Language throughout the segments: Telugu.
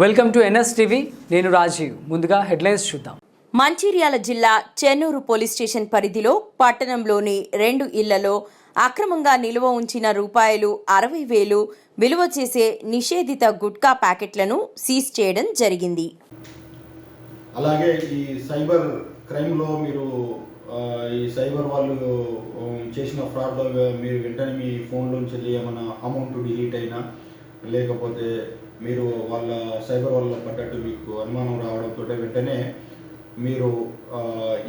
Welcome to NS TV. నేను రాజీవ్. ముందుగా హెడ్లైన్స్ చూద్దాం. మంచిర్యాల జిల్లా చెన్నూరు పోలీస్ స్టేషన్ పరిధిలో పట్టణంలోని రెండు ఇళ్ళలో అక్రమంగా నిల్వ ఉంచిన రూపాయలు అరవై వేలు విలువ చేసే నిషేధిత గుట్కా ప్యాకెట్లను సీజ్ చేయడం జరిగింది. అలాగే ఈ సైబర్ క్రైమ్లో మీరు ఈ సైబర్ వాళ్ళు చేసిన ఫ్రాడ్లో మీరు వెంటనే మీ ఫోన్లోంచి ఏమైనా అమౌంట్ డిలీట్ అయినా లేకపోతే మీరు వాళ్ళ సైబర్ వాళ్ళ పడ్డట్టు మీకు అనుమానం రావడంతో వెంటనే మీరు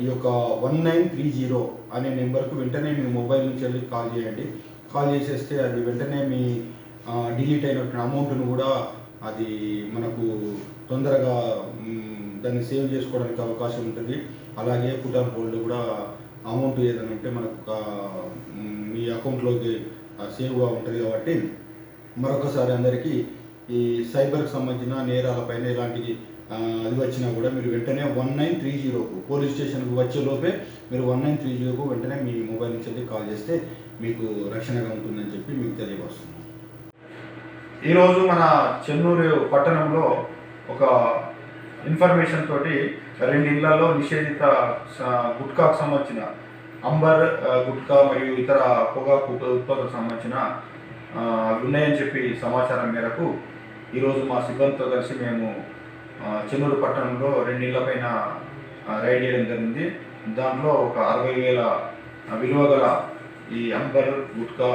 ఈ యొక్క వన్ నైన్ త్రీ జీరో అనే నెంబర్కు వెంటనే మీ మొబైల్ నుంచి వెళ్ళి కాల్ చేయండి. కాల్ చేసేస్తే అది వెంటనే మీ డిలీట్ అయినటువంటి అమౌంట్ను కూడా అది మనకు తొందరగా దాన్ని సేవ్ చేసుకోవడానికి అవకాశం ఉంటుంది. అలాగే పుట్ ఆన్ హోల్డ్ కూడా అమౌంట్ ఏదైనా మనకు ఒక, మీ అకౌంట్లోకి సేవ్గా ఉంటుంది కాబట్టి మరొకసారి అందరికీ ఈ సైబర్కి సంబంధించిన నేరాలపైన ఎలాంటి అది వచ్చినా కూడా మీరు వెంటనే వన్ నైన్ త్రీ జీరోకు పోలీస్ స్టేషన్కు వచ్చే లోపే మీరు వన్ నైన్ త్రీ జీరోకు వెంటనే మీ మొబైల్ నుంచి వెళ్ళి కాల్ చేస్తే మీకు రక్షణగా ఉంటుందని చెప్పి మీకు తెలియవస్తుంది ఈరోజు మన చెన్నూరు పట్టణంలో ఒక ఇన్ఫర్మేషన్ తోటి రెండు ఇళ్ళలో నిషేధిత గుట్కాకు సంబంధించిన అంబర్ గుట్కా మరియు ఇతర పొగాకు ఉత్పత్తులకు సంబంధించిన ఉన్నాయని చెప్పి సమాచారం మేరకు ఈరోజు మా సిబ్బందితో కలిసి మేము చెన్నూరు పట్టణంలో రెండు ఇళ్ళ పైన రైడ్ చేయడం జరిగింది. దాంట్లో ఒక అరవై వేల విలువ గల ఈ అంబర్ గుట్కా